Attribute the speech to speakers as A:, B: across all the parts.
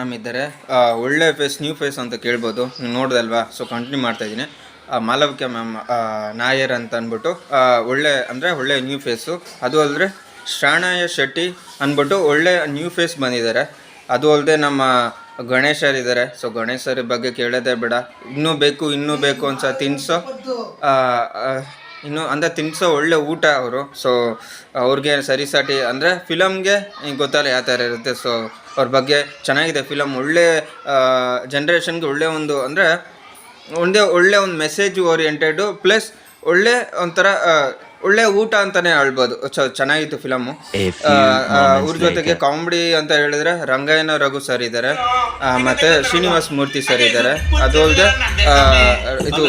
A: Ma'am ಇದ್ದಾರೆ. ಒಳ್ಳೆ face new face ಅಂತ ಕೇಳ್ಬೋದು. ನೋಡ್ದಲ್ವಾ? ಸೊ ಕಂಟಿನ್ಯೂ ಮಾಡ್ತಾ ಇದ್ದೀನಿ. ಮಾಲವಿಕ ಮ್ಯಾಮ್ ನಾಯರ್ ಅಂತ ಅಂದ್ಬಿಟ್ಟು ಒಳ್ಳೆ, ಅಂದರೆ ಒಳ್ಳೆ ನ್ಯೂ ಫೇಸು ಅದು ಅಲ್ಲದೆ ಶ್ರಾಣಯ ಶೆಟ್ಟಿ ಅಂದ್ಬಿಟ್ಟು ಒಳ್ಳೆ ನ್ಯೂ ಫೇಸ್ ಬಂದಿದ್ದಾರೆ. ಅದು ಅಲ್ಲದೆ ನಮ್ಮ ಗಣೇಶರ್ ಇದ್ದಾರೆ. ಸೊ ಗಣೇಶರ ಬಗ್ಗೆ ಕೇಳೋದೇ ಬೇಡ. ಇನ್ನೂ ಬೇಕು ಇನ್ನೂ ಬೇಕು ಅಂತ ತಿನ್ಸೋ ಇನ್ನು ಅಂದರೆ ತಿನ್ಸೋ ಒಳ್ಳೆ ಊಟ ಅವರು. ಸೊ ಅವ್ರಿಗೆ ಸರಿಸಾಟಿ ಅಂದರೆ ಫಿಲಮ್ಗೆ ಗೊತ್ತಲ್ಲ ಯಾವ ಥರ ಇರುತ್ತೆ. ಸೊ ಅವ್ರ ಬಗ್ಗೆ ಚೆನ್ನಾಗಿದೆ ಫಿಲಮ್ ಒಳ್ಳೆ ಜನ್ರೇಷನ್ಗೆ ಒಳ್ಳೆ ಒಂದು ಅಂದರೆ ಒಂದೇ ಒಳ್ಳೆ ಒಂದು ಮೆಸೇಜ್ ಓರಿಯೆಂಟೆಡು ಪ್ಲಸ್ ಒಳ್ಳೆ ಒಂಥರ ಒಳ್ಳೆ ಊಟ ಅಂತಾನೆ ಹೇಳ್ಬೋದು. ಚ- ಚೆನ್ನಾಗಿತ್ತು ಫಿಲಮು ಅವ್ರ ಜೊತೆಗೆ ಕಾಮಿಡಿ ಅಂತ ಹೇಳಿದ್ರೆ ರಂಗಯ್ಯನ ರಘು ಸರ್ ಇದ್ದಾರೆ ಮತ್ತೆ ಶ್ರೀನಿವಾಸ್ ಮೂರ್ತಿ ಸರ್ ಇದ್ದಾರೆ. ಅದು ಅಲ್ಲದೆ ಇದು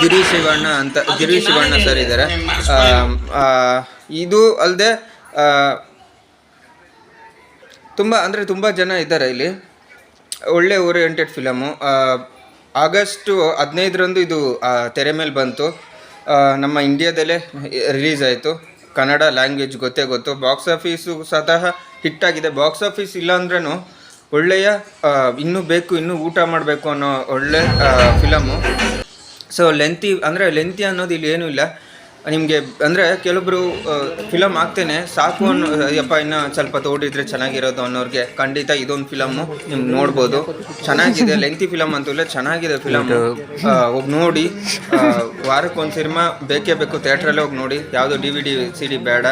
A: ಗಿರಿ ಶಿವಣ್ಣ ಅಂತ ಗಿರಿ ಶಿವಣ್ಣ ಸರ್ ಇದ್ದಾರೆ. ಇದು ಅಲ್ಲದೆ ತುಂಬ, ಅಂದರೆ ತುಂಬ ಜನ ಇದ್ದಾರೆ ಇಲ್ಲಿ. ಒಳ್ಳೆ ಓರಿಯೆಂಟೆಡ್ ಫಿಲಮು. ಆಗಸ್ಟು ಹದಿನೈದರಂದು ಇದು ತೆರೆ ಮೇಲೆ ಬಂತು. ನಮ್ಮ ಇಂಡಿಯಾದಲ್ಲೇ ರಿಲೀಸ್ ಆಯಿತು. ಕನ್ನಡ ಲ್ಯಾಂಗ್ವೇಜ್ ಗೊತ್ತೇ ಗೊತ್ತು. ಬಾಕ್ಸ್ ಆಫೀಸು ಸ್ವತಃ ಹಿಟ್ಟಾಗಿದೆ ಬಾಕ್ಸ್ ಆಫೀಸ್ ಇಲ್ಲ ಅಂದ್ರೂ ಒಳ್ಳೆಯ ಇನ್ನೂ ಬೇಕು, ಇನ್ನೂ ಊಟ ಮಾಡಬೇಕು ಅನ್ನೋ ಒಳ್ಳೆ ಫಿಲಮು. ಸೊ ಲೆಂತಿ ಅಂದರೆ ಲೆಂತಿ ಅನ್ನೋದು ಇಲ್ಲಿ ಏನೂ ಇಲ್ಲ. ನಿಮಗೆ ಅಂದರೆ ಕೆಲವೊಬ್ಬರು ಫಿಲಮ್ ಆಗ್ತೇನೆ ಸಾಕು ಅನ್ನೋ ಅಯ್ಯಪ್ಪ, ಇನ್ನು ಸ್ವಲ್ಪ ತೋಡಿದ್ರೆ ಚೆನ್ನಾಗಿರೋದು ಅನ್ನೋರಿಗೆ ಖಂಡಿತ ಇದೊಂದು ಫಿಲಮ್ಮು ನಿಮ್ಗೆ ನೋಡ್ಬೋದು. ಚೆನ್ನಾಗಿದೆ ಲೆಂತಿ ಫಿಲಮ್ ಅಂತೂ ಚೆನ್ನಾಗಿದೆ ಫಿಲಮ್ ಹೋಗಿ ನೋಡಿ ವಾರಕ್ಕೊಂದು ಸಿನಿಮಾ ಬೇಕೇ ಬೇಕು ಥಿಯೇಟ್ರಲ್ಲೇ ಹೋಗಿ ನೋಡಿ. ಯಾವುದೋ D V D C D ಬೇಡ.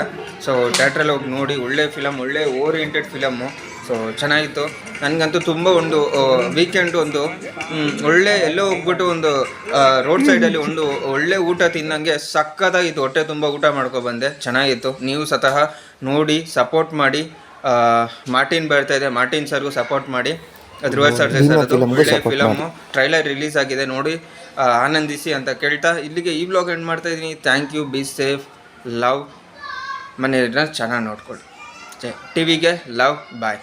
A: ಸೊ ಥಿಯೇಟ್ರಲ್ಲಿ ಹೋಗಿ ನೋಡಿ, ಒಳ್ಳೆ ಫಿಲಮ್ ಒಳ್ಳೆ ಓರಿಯೆಂಟೆಡ್ ಫಿಲಮ್ಮು ಸೊ ಚೆನ್ನಾಗಿತ್ತು. ನನಗಂತೂ ತುಂಬ ಒಂದು ವೀಕೆಂಡ್ ಒಂದು ಒಳ್ಳೆ ಎಲ್ಲೋ ಹೋಗ್ಬಿಟ್ಟು ಒಂದು ರೋಡ್ ಸೈಡಲ್ಲಿ ಒಂದು ಒಳ್ಳೆ ಊಟ ತಿನ್ನಂಗೆ ಸಕ್ಕತ್ತಾಗಿತ್ತು ಹೊಟ್ಟೆ ತುಂಬ ಊಟ ಮಾಡ್ಕೊ ಬಂದೆ. ಚೆನ್ನಾಗಿತ್ತು. ನೀವು ಸ್ವತಃ ನೋಡಿ ಸಪೋರ್ಟ್ ಮಾಡಿ ಮಾರ್ಟಿನ್ ಬರ್ತಾ ಇದೆ. ಮಾರ್ಟಿನ್ ಸರ್ಗೂ ಸಪೋರ್ಟ್ ಮಾಡಿ. ಧ್ರುವ ಸರ್ ಒಳ್ಳೆ ಫಿಲಮು ಟ್ರೈಲರ್ ರಿಲೀಸ್ ಆಗಿದೆ ನೋಡಿ. ಆನಂದಿಸಿ ಅಂತ ಕೇಳ್ತಾ. ಇಲ್ಲಿಗೆ ಈ ಬ್ಲಾಗ್ ಎಂಡ್ ಮಾಡ್ತಾ ಇದ್ದೀನಿ. Thank you be safe love ಮನೆಯನ್ನ ಚೆನ್ನಾಗಿ ನೋಡ್ಕೊಳ್ಳಿ. ಟಿವಿಗೆ ಲವ್ ಬಾಯ್